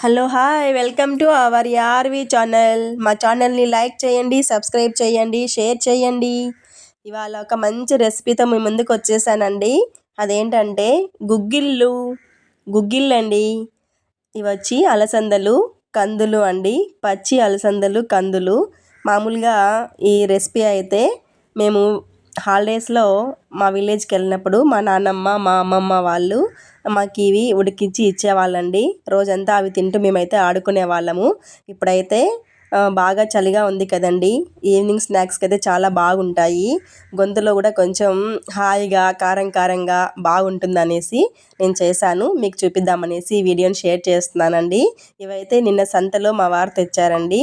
Hello hi welcome to our Yarvi channel. మా ఛానల్ని like చేయండి సబ్స్క్రైబ్ చేయండి షేర్ చేయండి. ఇవాళ ఒక మంచి రెసిపీతో మీ ముందుకు వచ్చేసానండి. అదేంటంటే గుగ్గిళ్ళు. గుగ్గిళ్ళు అండి ఇవి వచ్చి అలసందలు కందులు అండి. పచ్చి అలసందలు కందులు. మామూలుగా ఈ రెసిపీ అయితే మేము హాలిడేస్లో మా విలేజ్కి వెళ్ళినప్పుడు మా నాన్నమ్మ మా అమ్మమ్మ వాళ్ళు మాకు ఇవి ఉడికించి ఇచ్చేవాళ్ళండి. రోజంతా అవి తింటూ మేమైతే ఆడుకునే వాళ్ళము. ఇప్పుడైతే బాగా చలిగా ఉంది కదండి. ఈవినింగ్ స్నాక్స్కి అయితే చాలా బాగుంటాయి. గొంతులో కూడా కొంచెం హాయిగా కారం కారంగా బాగుంటుంది అనేసి నేను చేశాను. మీకు చూపిద్దామనేసి ఈ వీడియోని షేర్ చేస్తున్నానండి. ఇవైతే నిన్న సంతలో మా వారు తెచ్చారండి.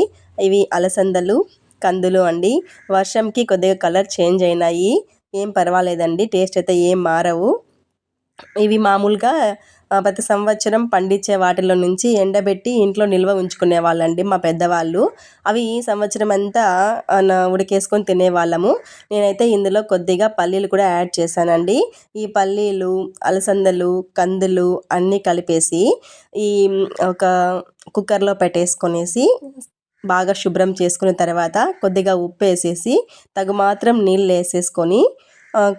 ఇవి అలసందలు. కందులు అండి. వర్షంకి కొద్దిగా కలర్ చేంజ్ అయినాయి. ఏం పర్వాలేదండి. టేస్ట్ అయితే ఏం మారవు. ఇవి మామూలుగా ప్రతి సంవత్సరం పండించే వాటిలో నుంచి ఎండబెట్టి ఇంట్లో నిల్వ ఉంచుకునే వాళ్ళండి మా పెద్దవాళ్ళు. అవి ఈ సంవత్సరం అంతా ఉడికేసుకొని తినేవాళ్ళము. నేనైతే ఇందులో కొద్దిగా పల్లీలు కూడా యాడ్ చేశానండి. ఈ పల్లీలు అలసందలు కందులు అన్నీ కలిపేసి ఈ ఒక కుక్కర్లో పెట్టేసుకొనేసి బాగా శుభ్రం చేసుకున్న తర్వాత కొద్దిగా ఉప్పు వేసేసి తగు మాత్రం నీళ్ళు వేసేసుకొని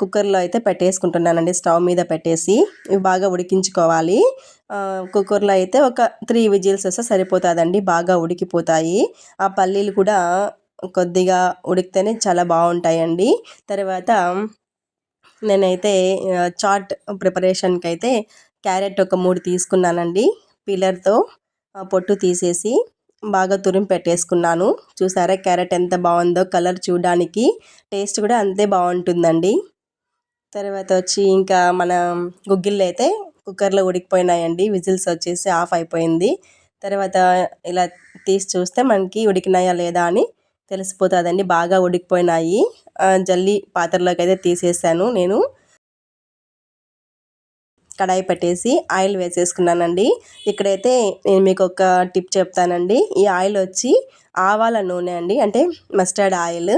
కుక్కర్లో అయితే పెట్టేసుకుంటున్నానండి. స్టవ్ మీద పెట్టేసి ఇవి బాగా ఉడికించుకోవాలి. కుక్కర్లో అయితే ఒక త్రీ విజిల్స్ వస్తే సరిపోతుందండి. బాగా ఉడికిపోతాయి. ఆ పల్లీలు కూడా కొద్దిగా ఉడికితేనే చాలా బాగుంటాయండి. తర్వాత నేనైతే చాట్ ప్రిపరేషన్కి అయితే క్యారెట్ ఒక మూడు తీసుకున్నానండి. పిల్లర్తో పొట్టు తీసేసి బాగా తురిమి పెట్టేసుకున్నాను. చూసారా క్యారెట్ ఎంత బాగుందో కలర్ చూడడానికి. టేస్ట్ కూడా అంతే బాగుంటుందండి. తర్వాత వచ్చి ఇంకా మన గుగ్గిళ్ళు అయితే కుక్కర్లో ఉడికిపోయినాయండి. విజిల్స్ వచ్చేసి ఆఫ్ అయిపోయింది. తర్వాత ఇలా తీసి చూస్తే మనకి ఉడికినాయా లేదా అని తెలిసిపోతుందండి. బాగా ఉడికిపోయినాయి. జల్లి పాత్రలోకి అయితే తీసేసాను నేను. కడాయి పెట్టేసి ఆయిల్ వేసేసుకున్నానండి. ఇక్కడైతే నేను మీకు ఒక టిప్ చెప్తానండి. ఈ ఆయిల్ వచ్చి ఆవాల నూనె అండి. అంటే మస్టర్డ్ ఆయిల్.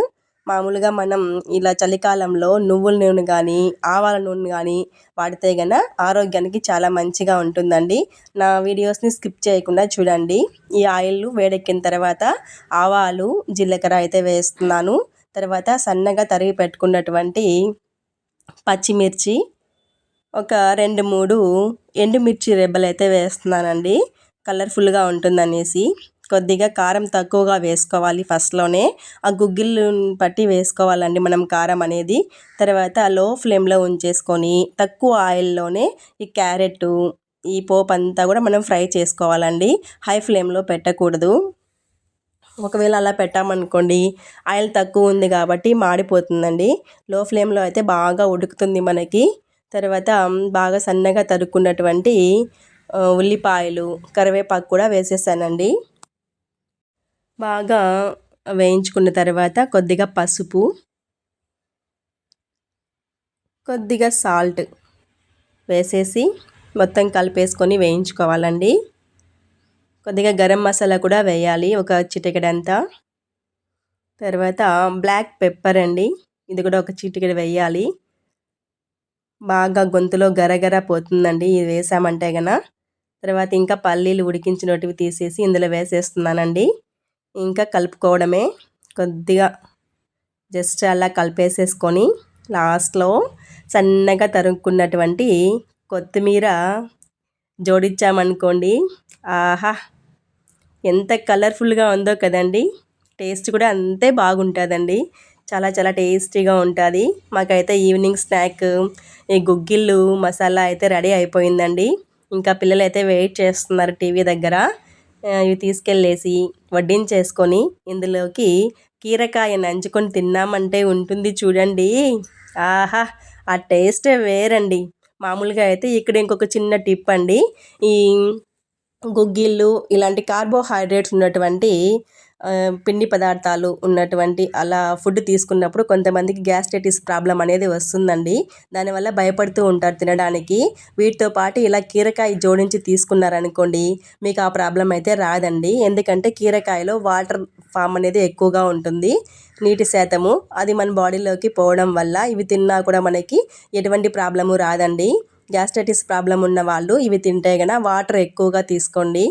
మామూలుగా మనం ఇలా చలికాలంలో నువ్వుల నూనె కానీ ఆవాల నూనె కానీ వాడితే గన ఆరోగ్యానికి చాలా మంచిగా ఉంటుందండి. నా వీడియోస్ని స్కిప్ చేయకుండా చూడండి. ఈ ఆయిల్ వేడెక్కిన తర్వాత ఆవాలు జీలకర్ర అయితే వేస్తున్నాను. తర్వాత సన్నగా తరిగి పెట్టుకున్నటువంటి పచ్చిమిర్చి ఒక రెండు మూడు ఎండుమిర్చి రెబ్బలు అయితే వేస్తున్నానండి. కలర్ఫుల్గా ఉంటుందనేసి. కొద్దిగా కారం తక్కువగా వేసుకోవాలి ఫస్ట్లోనే. ఆ గుగ్గిళ్ళు పట్టి వేసుకోవాలండి మనం కారం అనేది. తర్వాత లో ఫ్లేమ్లో ఉంచేసుకొని తక్కువ ఆయిల్లోనే ఈ క్యారెట్ ఈ పోపు అంతా కూడా మనం ఫ్రై చేసుకోవాలండి. హై ఫ్లేమ్లో పెట్టకూడదు. ఒకవేళ అలా పెట్టామనుకోండి ఆయిల్ తక్కువ ఉంది కాబట్టి మాడిపోతుందండి. లో ఫ్లేమ్లో అయితే బాగా ఉడుకుతుంది మనకి. తర్వాత బాగా సన్నగా తరుక్కున్నటువంటి ఉల్లిపాయలు కరివేపాకు కూడా వేసేసానండి. బాగా వేయించుకున్న తర్వాత కొద్దిగా పసుపు కొద్దిగా సాల్ట్ వేసేసి మొత్తం కలిపేసుకొని వేయించుకోవాలండి. కొద్దిగా గరం మసాలా కూడా వేయాలి ఒక చిటికెడంతా. తర్వాత బ్లాక్ పెప్పర్ అండి ఇది కూడా ఒక చిటికెడు వేయాలి. బాగా గొంతులో గరగర పోతుందండి. ఇది వేసామంటే గన తర్వాత ఇంకా పల్లీలు ఉడికించినటివి తీసేసి ఇందులో వేసేస్తున్నానండి. ఇంకా కలుపుకోవడమే. కొద్దిగా జస్ట్ అలా కలిపేసేసుకొని లాస్ట్లో సన్నగా తరుక్కున్నటువంటి కొత్తిమీర జోడించామనుకోండి. ఆహా! ఎంత కలర్ఫుల్గా ఉందో కదండి. టేస్ట్ కూడా అంతే బాగుంటుందండి. చాలా చాలా టేస్టీగా ఉంటుంది. మాకైతే ఈవినింగ్ స్నాక్ ఈ గుగ్గిళ్ళు మసాలా అయితే రెడీ అయిపోయిందండి. ఇంకా పిల్లలు అయితే వెయిట్ చేస్తున్నారు టీవీ దగ్గర. ఇవి తీసుకెళ్ళేసి వడ్డించేసుకొని ఇందులోకి కీరకాయ నంచుకొని తిన్నామంటే ఉంటుంది చూడండి. ఆహా ఆ టేస్టే వేరండి. మామూలుగా అయితే ఇక్కడ ఇంకొక చిన్న టిప్ అండి. ఈ గుగ్గిళ్ళు ఇలాంటి కార్బోహైడ్రేట్స్ ఉన్నటువంటి పిండి పదార్థాలు ఉన్నటువంటి అలా ఫుడ్ తీసుకున్నప్పుడు కొంతమందికి గ్యాస్ట్రైటిస్ ప్రాబ్లం అనేది వస్తుందండి. దానివల్ల భయపడుతూ ఉంటారు తినడానికి. వీటితో పాటు ఇలా కీరకాయ జోడించి తీసుకున్నారనుకోండి మీకు ఆ ప్రాబ్లం అయితే రాదండి. ఎందుకంటే కీరకాయలో వాటర్ ఫామ్ అనేది ఎక్కువగా ఉంటుంది నీటి శాతము. అది మన బాడీలోకి పోవడం వల్ల ఇవి తిన్నా కూడా మనకి ఎటువంటి ప్రాబ్లము రాదండి. గ్యాస్ట్రైటిస్ ప్రాబ్లం ఉన్న వాళ్ళు ఇవి తింటే గన వాటర్ ఎక్కువగా తీసుకోండి.